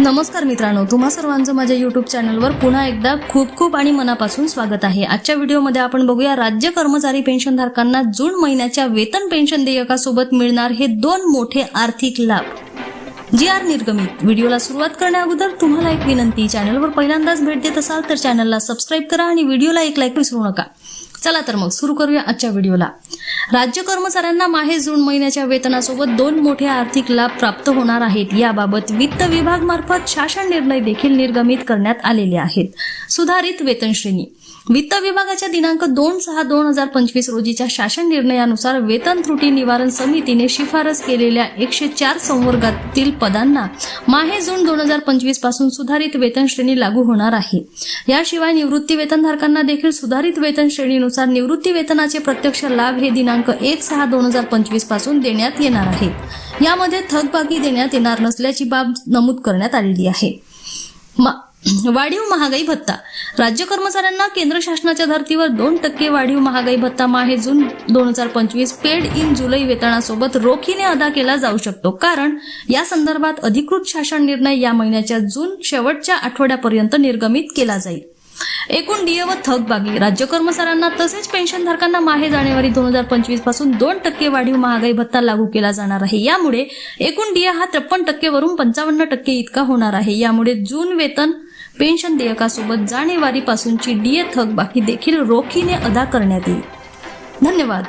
नमस्कार मित्रांनो तुम्हा सर्वांचं माझ्या युट्यूब चॅनलवर पुन्हा एकदा खूप खूप आणि मनापासून स्वागत आहे. आजच्या व्हिडिओमध्ये आपण बघूया राज्य कर्मचारी पेन्शनधारकांना जून महिन्याच्या वेतन पेन्शन देयकासोबत मिळणार हे दोन मोठे आर्थिक लाभ. जी आर निर्गमित. व्हिडिओला सुरुवात करण्या अगोदर तुम्हाला एक विनंती चॅनलवर पहिल्यांदाच भेट देत असाल तर चॅनलला सबस्क्राईब करा आणि व्हिडिओला एक लाईक विसरू नका. चला तर मग सुरू करूया आजच्या व्हिडिओला. राज्य कर्मचाऱ्यांना माहे जून महिन्याच्या वेतनासोबत दोन मोठे आर्थिक लाभ प्राप्त होणार आहेत. याबाबत वित्त विभाग मार्फत शासन निर्णय देखील निर्गमित करण्यात आलेले आहेत. सुधारित वेतन श्रेणी. वित्त विभागाच्या दिनांक दोन सहा दोन हजार पंचवीस रोजीच्या शासन निर्णयानुसार वेतन त्रुटी निवारण समितीने शिफारस केलेल्या एकशे चार संवर्गातील पदांना माहे जून दोन हजार पंचवीसपासून सुधारित वेतन श्रेणी लागू होणार आहे. याशिवाय निवृत्ती वेतनधारकांना देखील सुधारित वेतन श्रेणीनुसार निवृत्ती वेतनाचे प्रत्यक्ष लाभ हे दिनांक एक सहा दोन हजार पंचवीसपासून देण्यात येणार आहेत यामध्ये थकबाकी देण्यात येणार नसल्याची बाब नमूद करण्यात आलेली आहे. मा- वाढीव महागाई भत्ता. राज्य कर्मचाऱ्यांना केंद्र शासनाच्या धर्तीवर दोन टक्के वाढीव महागाई भत्ता माहे जून दोन हजार पंचवीस पेड इन जुलै वेतनासोबत रोखीने अदा केला जाऊ शकतो. कारण या संदर्भात अधिकृत शासन निर्णय या महिन्याच्या जून शेवटच्या आठवड्यापर्यंत निर्गमित केला जाईल. एकूण डीए व थकबागी राज्य कर्मचाऱ्यांना तसेच पेन्शनधारकांना माहे जानेवारी दोन हजार पंचवीसपासून दोन टक्के वाढीव महागाई भत्ता लागू केला जाणार आहे. यामुळे एकूण डीए हा त्रेपन्न टक्केवरून पंचावन्न टक्के इतका होणार आहे. यामुळे जून वेतन पेन्शन देयकासोबत जानेवारीपासूनची डीए थकबाकी देखील रोखीने अदा करण्यात येईल. धन्यवाद.